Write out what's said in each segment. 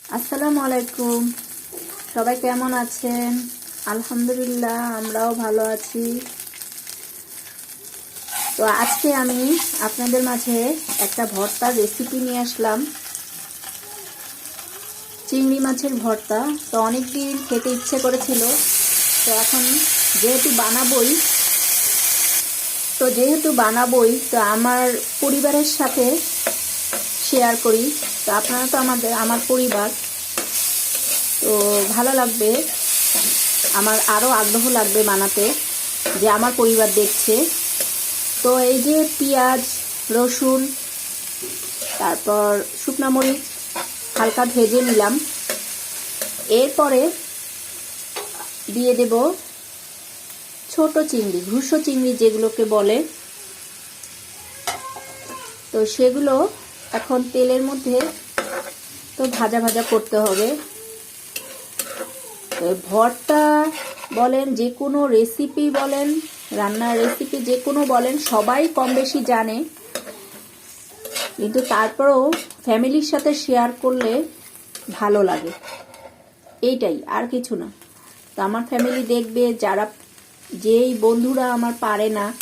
আসসালামু আলাইকুম। সবাই কেমন আছেন? আলহামদুলিল্লাহ, আমরাও ভালো আছি। তো আজকে আমি আপনাদের মাঝে একটা ভর্তার রেসিপি নিয়ে আসলাম। চিংড়ি মাছের ভর্তা। তো অনেক দিন খেতে ইচ্ছে করেছিল। তো এখন যেহেতু বানাবই, তো যেহেতু বানাবই, তো আমার পরিবারের সাথে শেয়ার করি। তো আপনারা তো আমাদের, আমার পরিবার। তো ভালো লাগবে। আমার আরও আগ্রহ লাগবে বানাতে, যে আমার পরিবার দেখছে। তো এই যে পেঁয়াজ, রসুন, তারপর শুকনো মরিচ, হালকা ভেজে নিলাম। এরপরে দিয়ে দেব ছোট চিংড়ি, ঘুষো চিংড়ি যেগুলোকে বলে। তো সেগুলো এখন তেলের মধ্যে তো ভাজা ভাজা করতে হবে। তো ভর্তা বলেন, যে কোনো রেসিপি বলেন, রান্নার রেসিপি যে কোনো বলেন, সবাই কম বেশি জানে। কিন্তু তারপরেও ফ্যামিলির সাথে শেয়ার করলে ভালো লাগে। এইটাই, আর কিছু না। তো আমার ফ্যামিলি দেখবে, যারা, যেই বন্ধুরা আমার পারে না,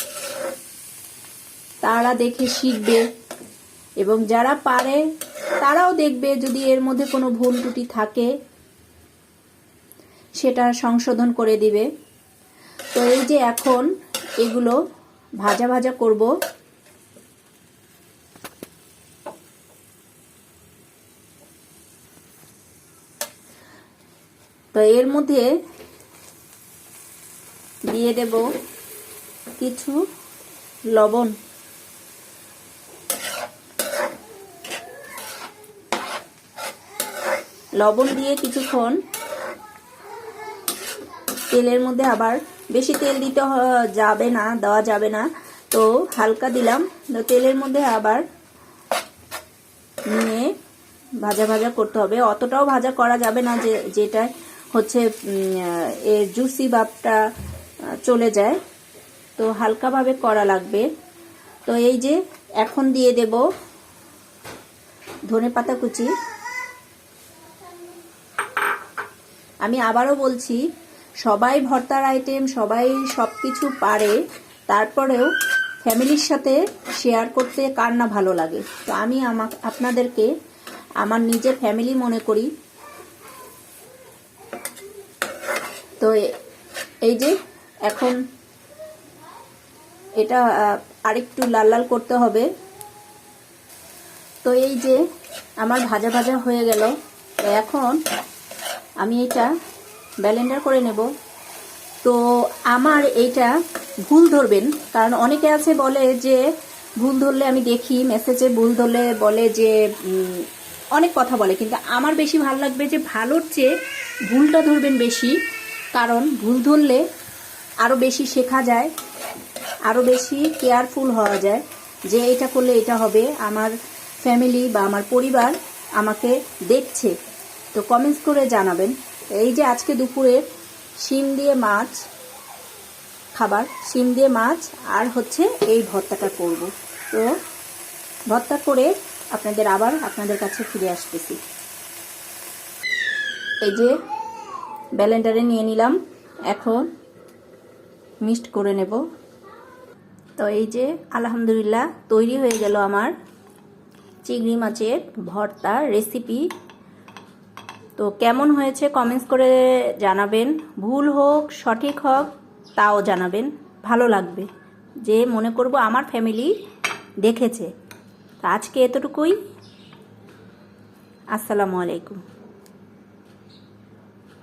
তারা দেখে শিখবে। এবং যারা পারে, তারাও দেখবে যদি এর মধ্যে কোনো ভুল ত্রুটি থাকে, সেটা সংশোধন করে দিবে। তো এই যে এখন এগুলো ভাজা ভাজা করব। তো এর মধ্যে দিয়ে দেব কিছু লবণ। লবণ দিয়ে কিছুক্ষণ তেলের মধ্যে আবার বেশি তেল দিতে যাবে না, দেওয়া যাবে না। তো হালকা দিলাম। তেলের মধ্যে আবার নিয়ে ভাজা ভাজা করতে হবে। অতটাও ভাজা করা যাবে না যে, যেটা হচ্ছে এর জুসি ভাবটা চলে যায়। তো হালকাভাবে করা লাগবে। তো এই যে এখন দিয়ে দেব ধনে পাতা কুচি। আমি আবারও বলছি, সবাই ভর্তার আইটেম সবাই সব কিছু পারে, তারপরেও ফ্যামিলির সাথে শেয়ার করতে কার না ভালো লাগে। তো আমি আমা আপনাদেরকে, আমার নিজের ফ্যামিলি মনে করি। তো এই যে, এখন এটা আরেকটু লাল লাল করতে হবে। তো এই যে, আমার ভাজা ভাজা হয়ে গেল। এখন আমি এটা ব্যালেন্ডার করে নেব। তো আমার এইটা ভুল ধরবেন, কারণ অনেকে আছে বলে যে ভুল ধরলে আমি দেখি, মেসেজে ভুল ধরলে বলে যে অনেক কথা বলে, কিন্তু আমার বেশি ভালো লাগবে যে ভালোর চেয়ে ভুলটা ধরবেন বেশি, কারণ ভুল ধরলে আরও বেশি শেখা যায় আরও বেশি কেয়ারফুল হওয়া যায় যে এটা করলে এটা হবে। আমার ফ্যামিলি বা আমার পরিবার আমাকে দেখছে। তো কমেন্টস করে জানাবেন। এই যে আজকে দুপুরে শিম দিয়ে মাছ খাবার, শিম দিয়ে মাছ আর হচ্ছে এই ভর্তাটা করব। তো ভর্তা করে আপনাদের আবার আপনাদের কাছে ফিরে আসতেছি। এই যে ব্যালেন্ডারে নিয়ে নিলাম। এখন মিক্সড করে নেব। তো এই যে আলহামদুলিল্লাহ তৈরি হয়ে গেল আমার চিংড়ি মাছের ভর্তা রেসিপি। তো কেমন হয়েছে কমেন্টস করে জানাবেন। ভুল হোক, সঠিক হোক, তাও জানাবেন। ভালো লাগবে। যে মনে করব আমার ফ্যামিলি দেখেছে। আজকে এতটুকুই। আসসালামু আলাইকুম।